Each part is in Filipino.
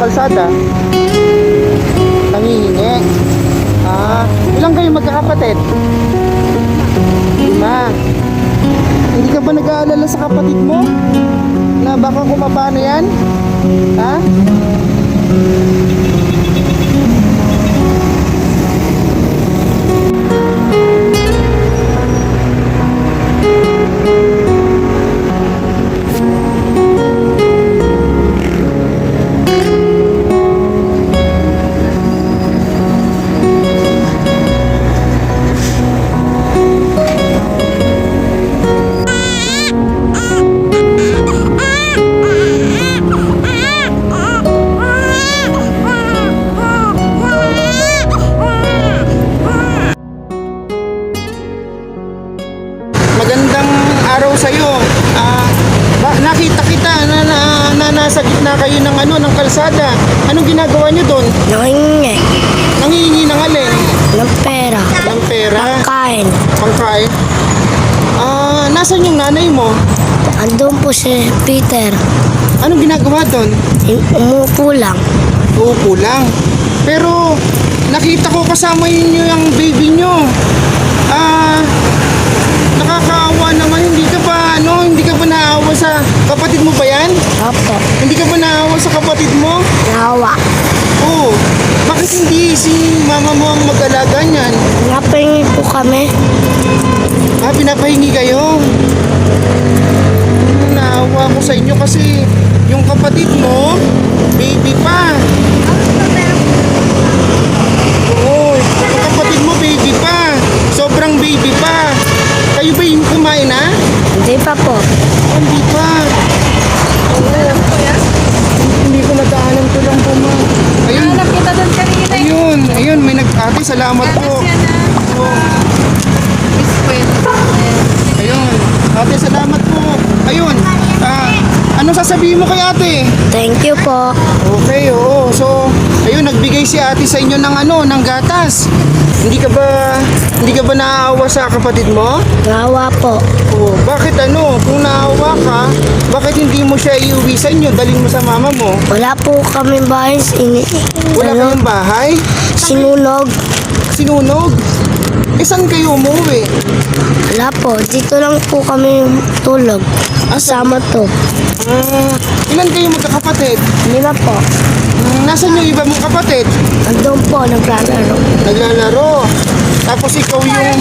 kalsada? Nangihingi. Ah, ilang kayo magkakapatid? Lima. Hindi ka ba nag-aalala sa kapatid mo? Na baka kumapano yan? Ha? Araw sa iyo. Ah, nakita kita na, na, na nasa gitna kayo ng ano ng kalsada. Anong ginagawa niyo doon? Nangingi Nangihingi ng alin? ng pera. Ng pera? Kain. Pangkain? Ah, nasan yung nanay mo? Andun po si Peter. Anong ginagawa doon? Umupo lang. Uupo lang. Pero nakita ko kasama niyo yung baby niyo. Ah, nakakaawa naman. Hindi ka ba, ano, hindi ka ba naawa sa kapatid mo ba yan? Opo. Hindi ka ba naawa sa kapatid mo? Nawa. Oo. Bakit hindi si mama mo ang mag-alaga niyan? Napahingi po kami. Ah, pinapahingi kayo? Naawa ko sa inyo kasi yung kapatid mo, baby pa. Oo, yung kapatid mo, baby pa. Sobrang baby pa. Kayo ba yung kumain na? Hindi pa po. Oh, hindi pa. Oo. Hindi ko nadaanan ko lang po, ma. Ayun, Alam kita doon kanina. ayun, ayun, may nag-ate, salamat po. Oo. Biskwit. Ayun. Ate, salamat po. Ayun. Ah, anong sasabihin mo kay ate? Thank you po. Okay, oo. So, ayun, nagbigay si ate sa inyo ng ano, ng gatas. Hindi ka ba, hindi ka ba naaawa sa kapatid mo? Nawa po. Oh, bakit ano? Kung naawa ka, bakit hindi mo siya iuwi sa inyo? Dalhin mo sa mama mo. Wala po kami bahay. Ini, Wala ano, kayong bahay? sinunog. Sinunog? Eh, saan kayo umuwi? Wala po. Dito lang po kami tulog. Kasama to. Ah, ilan kayo magkakapatid? Lima po. Hmm, Nasaan yung iba mong kapatid? Andun po. Naglalaro. Naglalaro. Tapos ikaw yung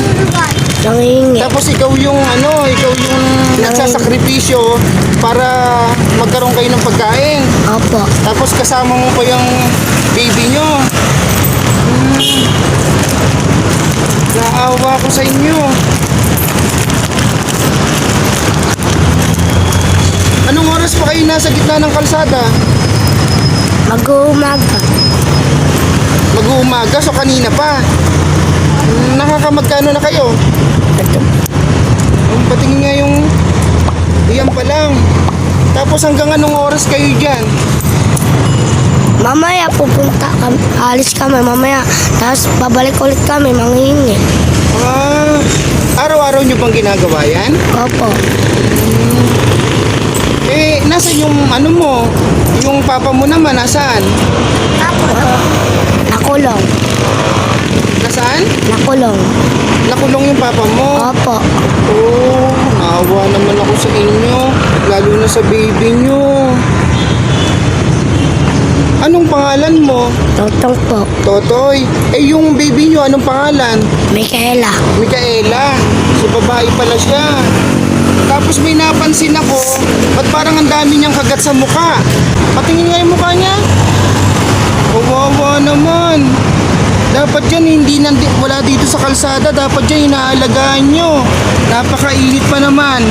Nangingi. tapos ikaw yung ano, ikaw yung nagsasakripisyo para magkaroon kayo ng pagkain. Opo. Tapos kasama mo pa yung baby nyo. Naawa ko sa inyo. Anong oras pa kayo nasa gitna ng kalsada? Mag-uumaga. Mag-uumaga, so kanina pa. Nakakamagkano na kayo? Ito. Ang patingin nga yung iyan pa lang. Tapos hanggang anong oras kayo dyan? Mamaya pupunta kami, alis kami mamaya. Tapos babalik ulit kami, manghingi. Ah, araw-araw nyo bang ginagawa yan? Opo. Eh, nasa yung ano mo? Yung papa mo naman, nasaan? Nakulong. Nasaan? Nakulong. Nakulong yung papa mo? Opo. Oh, naawa naman ako sa inyo. Lalo na sa baby nyo. Anong pangalan mo? Totong po. Totoy. Eh, yung baby nyo, anong pangalan? Micaela. Micaela. So, babae pala siya. Tapos may napansin ako, ba't parang ang dami niyang kagat sa mukha? Patingin nga yung mukha niya. Kawawa naman. Dapat yan, hindi nandi, wala dito sa kalsada. Dapat yan, inaalagaan nyo. Napakainit pa naman.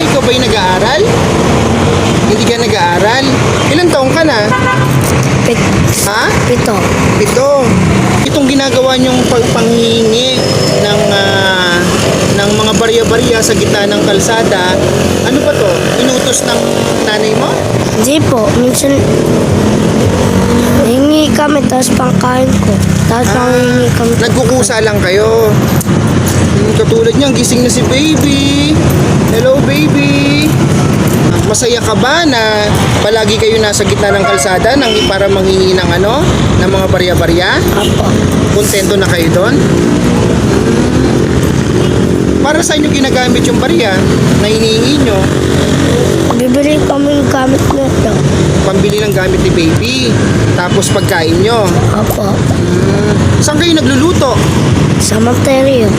Ikaw ba'y nag-aaral? Hindi ka nag-aaral? Ilan taong ka na? Pito. Ito, itong ginagawa niyong pagpanghingi ng ah, ng mga barya-barya sa gitna ng kalsada, ano ba to? Inutos ng nanay mo? Hindi po. Minsan, hingi kami, tapos pangkain ko. Tapos manghingi kami. Nagkukusa lang kayo. Hmm, katulad niyan, gising na si baby. Hello, baby. Masaya ka ba na palagi kayo nasa gitna ng kalsada nang para manghingi ng ano, ng mga barya-barya? Opo. Kontento na kayo doon? Para sa inyo ginagamit yung barya na hinihingi nyo, Bibili kami ng gamit nito. pambili ng gamit ni baby, tapos pagkain nyo. Opo. Saan kayo nagluluto? Sa Monterio.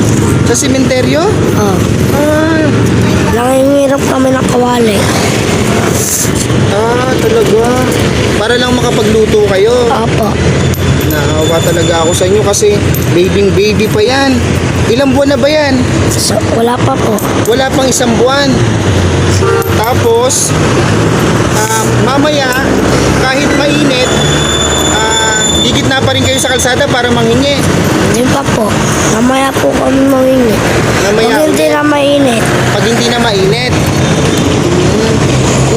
Sa sementeryo? Oh. Ah, Nangingirap kami ng kawali. Ah, talaga. Para lang makapagluto kayo. Opo. Naawa talaga ako sa inyo kasi babying baby pa yan. Ilang buwan na ba yan? So, wala pa po. Wala pang isang buwan. Tapos, ah, mamaya, kahit mainit, ah, higit na pa rin kayo sa kalsada para manghingi. Hindi pa po. Mamaya po kami mangingi. Mamaya Pag hindi na mainit, Pag hindi na mainit.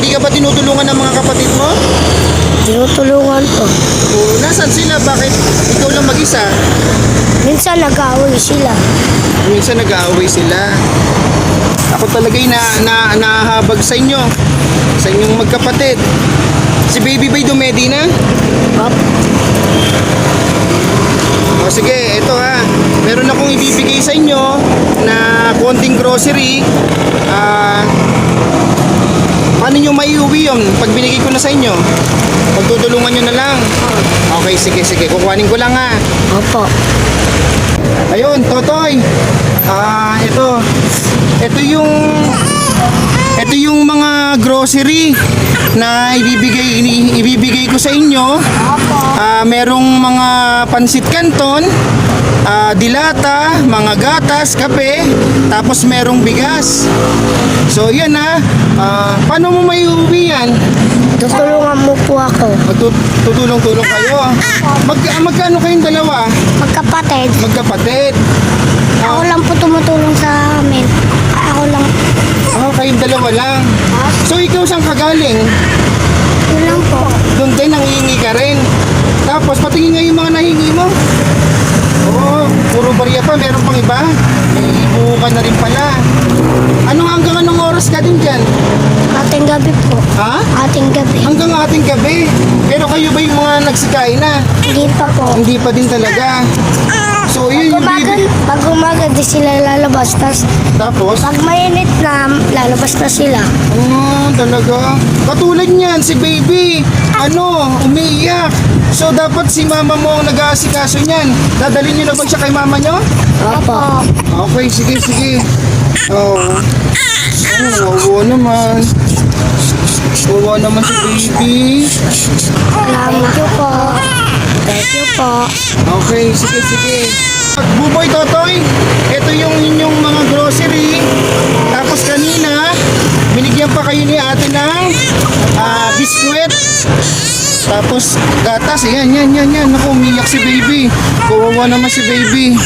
Hindi ka ba tinutulungan ng mga kapatid mo? tinutulungan po. O, nasan sila? Bakit ikaw lang mag-isa? Minsan nag-aaway sila. Minsan nag-aaway sila. Ako talaga'y na, na, nahahabag sa inyo. Sa inyong magkapatid. Si Baby Bay dumedi na? Opo. O sige, ito ha. Meron akong ibibigay sa inyo na konting grocery. Ah... paano nyo maiuwi yun pag binigay ko na sa inyo? Pagtutulungan nyo na lang. Okay, sige, sige. Kukuhanin ko lang ha. Opo. Ayun, Totoy. Ah, ito. Ito yung ito yung mga grocery na ibibigay ini- ibibigay ko sa inyo. Ah, merong mga pansit canton, ah, dilata, mga gatas, kape, tapos merong bigas. So, yan ha. Ah, paano mo may uwi yan? Tutulungan mo po ako. Tutulong-tulong kayo. Mag magkano kayong dalawa? Magkapatid. Magkapatid. Ako lang po tumutulong sa amin. Ako lang. Oh, kayong dalawa lang. So ikaw saan kagaling? Yun lang po. Doon din nangihingi ka rin. Tapos patingin nga yung mga nahingi mo. Oo, puro barya pa. Meron pang iba. May ibuo ka na rin pala. Anong hanggang anong oras ka din dyan? Ating gabi po. Ha? Ating gabi. Hanggang ating gabi. Pero kayo ba yung mga nagsikain na? Hindi pa po. Hindi pa din talaga. So yun yung Umaga, bibi. pag umaga di sila lalabas. Tas Tapos? pag mainit na, lalabas na sila. Ah, talaga. Katulad niyan, si baby, ano, umiiyak. So, dapat si mama mo ang nag-aasikaso niyan. Dadalhin niyo na ba siya kay mama niyo? Opo. Okay, sige, sige. Oo. Oh. Oh, naman. Wawa naman si baby. Salamat you po. Thank you po. Okay, sige, sige. Buboy Totoy, ito yung inyong mga grocery. Tapos kanina, binigyan pa kayo ni ate ng ah, biskwit. Tapos gatas, yan, yan, yan, yan. Naku, umiyak si baby. Kawawa naman si baby.